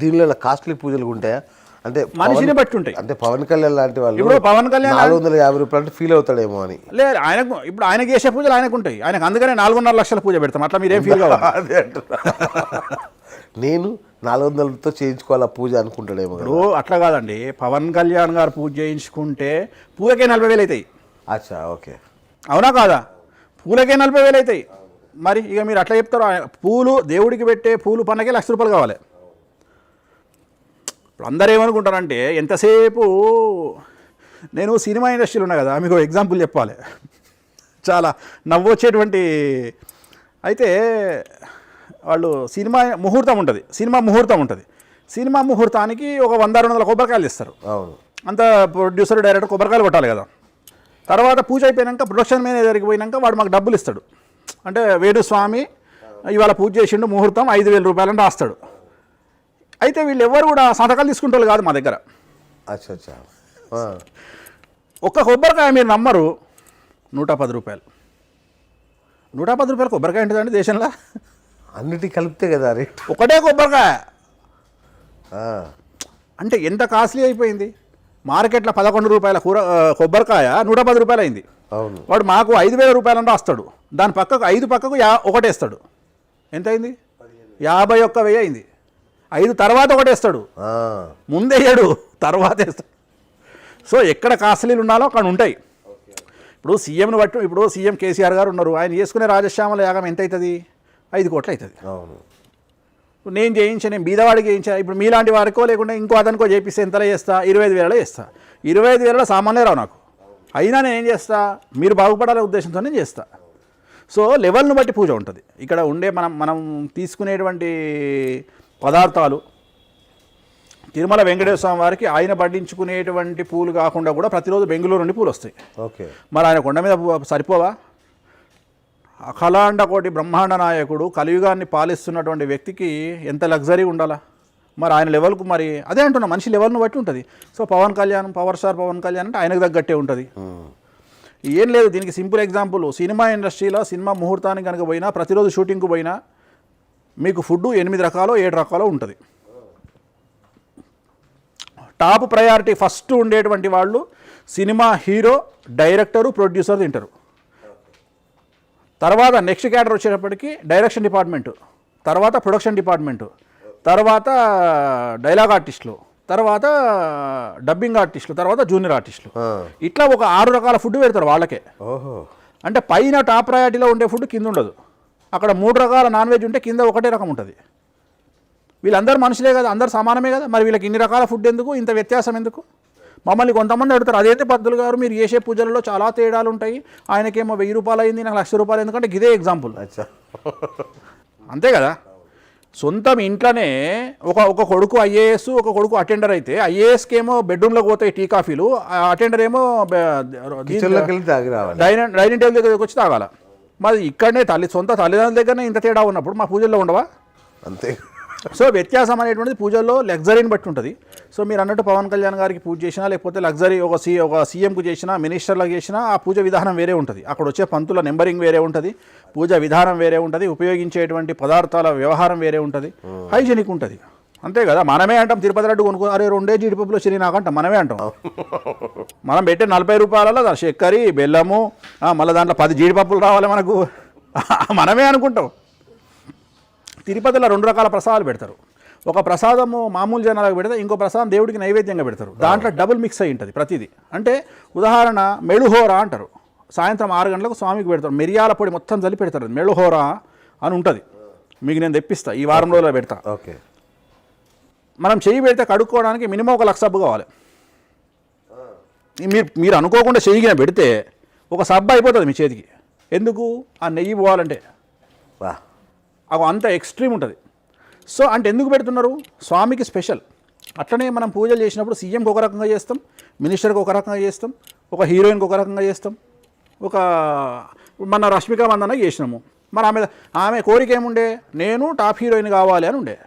దీనిలో కాస్ట్లీ పూజలు ఉంటాయా అంటే మనిషిని బట్టి ఉంటాయి అంటే పవన్ కళ్యాణ్ లాంటి వాళ్ళు ఇప్పుడు పవన్ కళ్యాణ్ నాలుగు వందల యాభై రూపాయలు అంటే ఫీల్ అవుతాడేమో అని. లేదు ఆయనకు ఇప్పుడు ఆయనకు చేసే పూజలు ఆయనకు ఉంటాయి ఆయనకు అందుకనే నాలుగున్నర లక్షల పూజ పెడతాం. అట్లా మీరేం ఫీల్ కావాలి? నేను నాలుగు వందలతో చేయించుకోవాలా పూజ అనుకుంటాడేమో. ఇప్పుడు అట్లా కాదండి. పవన్ కళ్యాణ్ గారు పూజ చేయించుకుంటే పూలకే నలభై వేలు అవుతాయి. అచ్చా ఓకే. అవునా కాదా? పూలకే నలభై వేలు అవుతాయి. మరి ఇక మీరు అట్లా చెప్తారు ఆయన పూలు దేవుడికి పెట్టే పూలు పన్నకే లక్ష రూపాయలు కావాలి. ఇప్పుడు అందరూ ఏమనుకుంటారంటే ఎంతసేపు నేను సినిమా ఇండస్ట్రీలో ఉన్నా కదా మీకు ఎగ్జాంపుల్ చెప్పాలి. చాలా నవ్వొచ్చేటువంటి అయితే వాళ్ళు సినిమా ముహూర్తం ఉంటుంది సినిమా ముహూర్తం ఉంటుంది. సినిమా ముహూర్తానికి ఒక వంద రెండు వందల కొబ్బరికాయలు ఇస్తారు. అవును. అంత ప్రొడ్యూసర్ డైరెక్టర్ కొబ్బరికాయలు కొట్టాలి కదా. తర్వాత పూజ అయిపోయాక ప్రొడక్షన్ మేనేజర్కి పోయినాక వాడు మాకు డబ్బులు ఇస్తాడు. అంటే వేణుస్వామి ఇవాళ పూజ చేసిండు ముహూర్తం ఐదు వేల రూపాయలని రాస్తాడు. అయితే వీళ్ళు ఎవరు కూడా సంతకాలు తీసుకుంటారు కాదు మా దగ్గర. అచ్చా. ఒక్క కొబ్బరికాయ మీరు నమ్మరు నూట పది రూపాయలు. నూట పది రూపాయలు కొబ్బరికాయ ఉంటుందండి దేశంలో? అన్నిటి కలిపితే కదా రేట్. ఒకటే కొబ్బరికాయ. అంటే ఎంత కాస్ట్లీ అయిపోయింది? మార్కెట్లో పదకొండు రూపాయల కూర కొబ్బరికాయ నూట పది రూపాయలు అయింది. అవును. వాడు మాకు ఐదు వేల రూపాయలని రాస్తాడు దాని పక్కకు ఐదు పక్కకు యా ఒకటేస్తాడు. ఎంత అయింది? యాభై ఒక్క వెయ్యి అయింది. ఐదు తర్వాత ఒకటేస్తాడు. ముందేయడు తర్వాత వేస్తాడు సో ఎక్కడ కాస్ట్లీలు ఉండాలో అక్కడ ఉంటాయి. ఇప్పుడు సీఎంను బట్టి ఇప్పుడు సీఎం కేసీఆర్ గారు ఉన్నారు. ఆయన చేసుకునే రాజశ్యామల యాగం ఎంత అవుతుంది ఐదు కోట్లు అవుతుంది నేను చేయించా నేను బీదవాడికి చేయించా ఇప్పుడు మీలాంటి వారికో లేకుండా ఇంకో అతనికో చేపిస్తే ఎంతలో చేస్తా? ఇరవై ఐదు వేలలో చేస్తా. ఇరవై ఐదు వేలలో సామాన్లే రావు నాకు. అయినా నేను ఏం చేస్తా? మీరు బాగుపడాలనే ఉద్దేశంతో నేను చేస్తా. సో లెవెల్ను బట్టి పూజ ఉంటుంది. ఇక్కడ ఉండే మనం మనం తీసుకునేటువంటి పదార్థాలు. తిరుమల వెంకటేశ్వర స్వామి వారికి ఆయన పట్టించుకునేటువంటి పూలు కాకుండా కూడా ప్రతిరోజు బెంగళూరు నుండి పూలు వస్తాయి. ఓకే. మరి ఆయన కొండ మీద సరిపోవా? అఖలాండ కోటి బ్రహ్మాండ నాయకుడు కలియుగాన్ని పాలిస్తున్నటువంటి వ్యక్తికి ఎంత లగ్జరీ ఉండాలా? మరి ఆయన లెవెల్కు మరి అదే అంటున్నా మనిషి లెవెల్ను బట్టి ఉంటుంది. So Pawan Kalyan power star Pawan Kalyan అంటే ఆయనకు తగ్గట్టే ఉంటుంది. ఏం లేదు దీనికి సింపుల్ ఎగ్జాంపుల్ సినిమా ఇండస్ట్రీలో సినిమా ముహూర్తానికి కనుక పోయినా ప్రతిరోజు షూటింగ్కు పోయినా మీకు ఫుడ్ ఎనిమిది రకాలు ఏడు రకాలు ఉంటుంది. టాప్ ప్రయారిటీ ఫస్ట్ ఉండేటువంటి వాళ్ళు సినిమా హీరో డైరెక్టరు ప్రొడ్యూసర్ తింటారు. తర్వాత నెక్స్ట్ క్యాటర్ వచ్చేటప్పటికి డైరెక్షన్ డిపార్ట్మెంటు తర్వాత ప్రొడక్షన్ డిపార్ట్మెంటు తర్వాత డైలాగ్ ఆర్టిస్టులు తర్వాత డబ్బింగ్ ఆర్టిస్టులు తర్వాత జూనియర్ ఆర్టిస్టులు. ఇట్లా ఒక ఆరు రకాల ఫుడ్ పెడతారు వాళ్ళకే. ఓహో. అంటే పైన టాప్ ప్రయారిటీలో ఉండే ఫుడ్ కింద ఉండదు. అక్కడ మూడు రకాల నాన్ వెజ్ ఉంటే కింద ఒకటే రకం ఉంటుంది. వీళ్ళందరూ మనుషులే కదా అందరు సమానమే కదా? మరి వీళ్ళకి ఇన్ని రకాల ఫుడ్ ఎందుకు? ఇంత వ్యత్యాసం ఎందుకు? మమ్మల్ని కొంతమంది అడుగుతారు అదేంటి పద్ధతులు గారు మీరు చేసే పూజలలో చాలా తేడాలు ఉంటాయి. ఆయనకేమో వెయ్యి రూపాయలు అయింది నాకు లక్ష రూపాయలు ఎందుకంటే ఇదే ఎగ్జాంపుల్ అచ్చా. అంతే కదా? సొంతం ఇంట్లోనే ఒక ఒక కొడుకు ఐఏఎస్ ఒక కొడుకు అటెండర్ అయితే ఐఏఎస్కి ఏమో బెడ్రూమ్లోకి పోతాయి టీ కాఫీలు అటెండర్ ఏమో డైనింగ్ డైనింగ్ టేబుల్ దగ్గరికి వచ్చి తాగాల. మరి ఇక్కడనే తల్లి సొంత తల్లిదండ్రుల దగ్గరనే ఇంత తేడా ఉన్నప్పుడు మా పూజల్లో ఉండవా? అంతే. సో వ్యత్యాసం అనేటువంటిది పూజల్లో లగ్జరీని బట్టి ఉంటుంది. సో మీరు అన్నట్టు పవన్ కళ్యాణ్ గారికి పూజ చేసినా లేకపోతే లగ్జరీ ఒక సీ ఒక సీఎంకు చేసినా మినిస్టర్లకు చేసినా ఆ పూజ విధానం వేరే ఉంటుంది. అక్కడ వచ్చే పంతుల నెంబరింగ్ వేరే ఉంటుంది. పూజ విధానం వేరే ఉంటుంది. ఉపయోగించేటువంటి పదార్థాల వ్యవహారం వేరే ఉంటుంది. హైజెనిక్ ఉంటుంది. అంతే కదా మనమే అంటాం తిరుపతి లడ్డు కొనుక్కో అరే రెండే జీడిపప్పులో శని నాకంటాం మనమే అంటాం. మనం పెట్టే నలభై రూపాయలలో దాని బెల్లము మళ్ళీ దాంట్లో పది జీడిపప్పులు రావాలి మనకు. మనమే అనుకుంటాం. తిరుపతిలో రెండు రకాల ప్రసాదాలు పెడతారు. ఒక ప్రసాదము మామూలు జనాలకు పెడితే ఇంకో ప్రసాదం దేవుడికి నైవేద్యంగా పెడతారు. దాంట్లో డబుల్ మిక్స్ అయి ఉంటుంది ప్రతిదీ. అంటే ఉదాహరణ మెళుహోర అంటారు. సాయంత్రం ఆరు గంటలకు స్వామికి పెడతారు. మిరియాల పొడి మొత్తం చల్లి పెడతారు. మెళుహోర అని ఉంటుంది. మీకు నేను తెప్పిస్తా. ఈ వారం రోజుల్లో పెడతా. ఓకే. మనం చెయ్యి పెడితే కడుక్కోవడానికి మినిమం ఒక లక్ష సబ్బు కావాలి. మీరు మీరు అనుకోకుండా చెయ్యిగిన పెడితే ఒక సబ్బు అయిపోతుంది మీ చేతికి. ఎందుకు? ఆ నెయ్యి పోవాలంటే. వా. అవి అంత ఎక్స్ట్రీమ్ ఉంటుంది. సో అంటే ఎందుకు పెడుతున్నారు? స్వామికి స్పెషల్. అట్లనే మనం పూజలు చేసినప్పుడు సీఎంకి ఒక రకంగా చేస్తాం మినిస్టర్కి ఒక రకంగా చేస్తాం ఒక హీరోయిన్కి ఒక రకంగా చేస్తాం ఒక మన రష్మిక మందన చేసినాము. మరి ఆమె ఆమె కోరిక ఏముండే? నేను టాప్ హీరోయిన్ కావాలి అని ఉండే.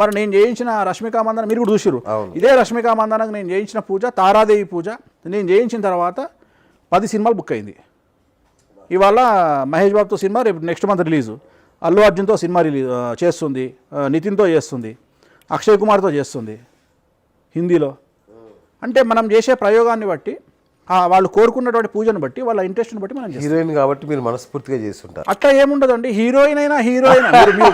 మరి నేను చేయించిన రష్మిక మందన మీరు కూడా చూసిరు. ఇదే రష్మిక మందనకు నేను చేయించిన పూజ తారాదేవి పూజ. నేను చేయించిన తర్వాత పది సినిమాలు బుక్ అయింది. ఇవాళ మహేష్ బాబుతో సినిమా రేపు నెక్స్ట్ మంత్ రిలీజు అల్లు అర్జున్తో సినిమా రిలీజ్ చేస్తుంది. నితిన్తో చేస్తుంది. అక్షయ్ కుమార్తో చేస్తుంది. హిందీలో. అంటే మనం చేసే ప్రయోగాన్ని బట్టి వాళ్ళు కోరుకున్నటువంటి పూజను బట్టి వాళ్ళ ఇంట్రెస్ట్ని బట్టి మనం హీరోయిన్ కాబట్టి మీరు మనస్ఫూర్తిగా చేస్తుంటారు. అట్లా ఏముండదండి. హీరోయిన్ అయినా హీరోయిన్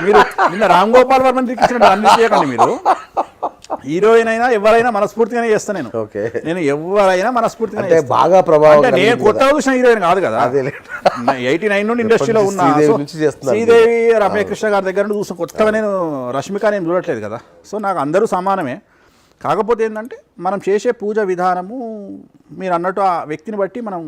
మీరు నిన్న రామ్ గోపాల్ వర్మని తిరిగించిన అన్ని చేయకండి మీరు. హీరోయిన్ అయినా ఎవరైనా మనస్ఫూర్తిగానే చేస్తా నేను. ఓకే. నేను ఎవరైనా మనస్ఫూర్తిగా అంటే బాగా ప్రభావం అంటే నేను కొత్త చూసిన హీరోయిన్ కాదు కదా. ఎయిటీ నైన్ నుండి ఇండస్ట్రీలో ఉన్నా. శ్రీదేవి శ్రీదేవి రమ్యకృష్ణ గారి దగ్గర నుండి చూసిన కొత్తగా నేను రష్మిక నేను చూడట్లేదు కదా. సో నాకు అందరూ సమానమే. కాకపోతే ఏంటంటే మనం చేసే పూజ విధానము మీరు అన్నట్టు ఆ వ్యక్తిని బట్టి మనం